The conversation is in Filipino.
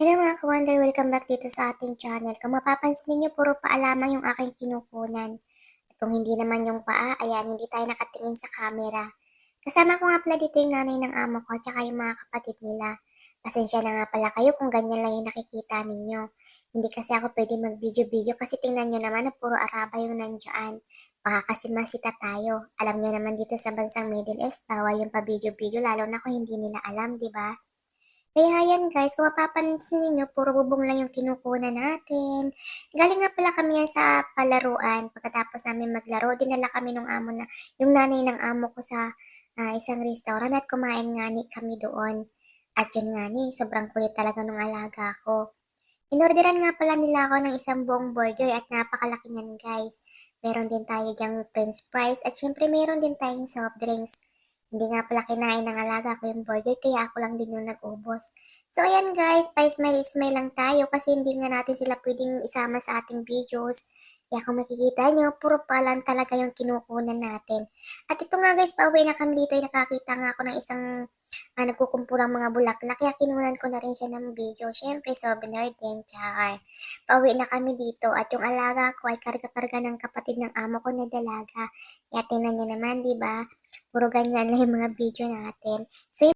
Hello mga ka-wonder, welcome back dito sa ating channel. Kung mapapansin niyo puro paa lamang yung aking kinukunan. At kung hindi naman yung paa, ayan, hindi tayo nakatingin sa camera. Kasama ko nga pala dito yung nanay ng amo ko at saka yung mga kapatid nila. Pasensya na nga pala kayo kung ganyan lang yung nakikita ninyo. Hindi kasi ako pwede mag-video-video kasi tingnan nyo naman na puro araba yung nandyan. Baka tayo. Alam nyo naman dito sa bansang Middle East, bawal yung pa-video-video lalo na kung hindi nila alam, di ba? Kaya yan guys, kung mapapansin ninyo, puro bubong lang yung kinukunan natin. Galing nga pala kami yan sa palaruan. Pagkatapos namin maglaro, dinala kami ng amo na, yung nanay ng amo ko sa ah, isang restaurant at kumain nga ni kami doon. At yun nga ni, sobrang kulit talaga ng alaga ko. Inorderan nga pala nila ako ng isang buong burger at napakalaki niyan guys. Meron din tayo dyang french fries at syempre meron din tayong soft drinks. Hindi nga pala kinain ng alaga ko yung burger, kaya ako lang din yung nag-ubos. So, ayan guys, pa-smile-smile lang tayo kasi hindi nga natin sila pwedeng isama sa ating videos. Kaya kung makikita nyo, puro palan talaga yung kinukunan natin. At ito nga guys, pauwi na kami dito, ay nakakita nga ako ng isang uh, nagkukumpulang mga bulaklak. Kaya kinunan ko na rin siya ng video. Siyempre, souvenir din, char. Pauwi na kami dito at yung alaga ko ay karga-karga ng kapatid ng amo ko na dalaga. Kaya tingnan niya naman, di ba? Puro ganyan na yung mga video natin. So,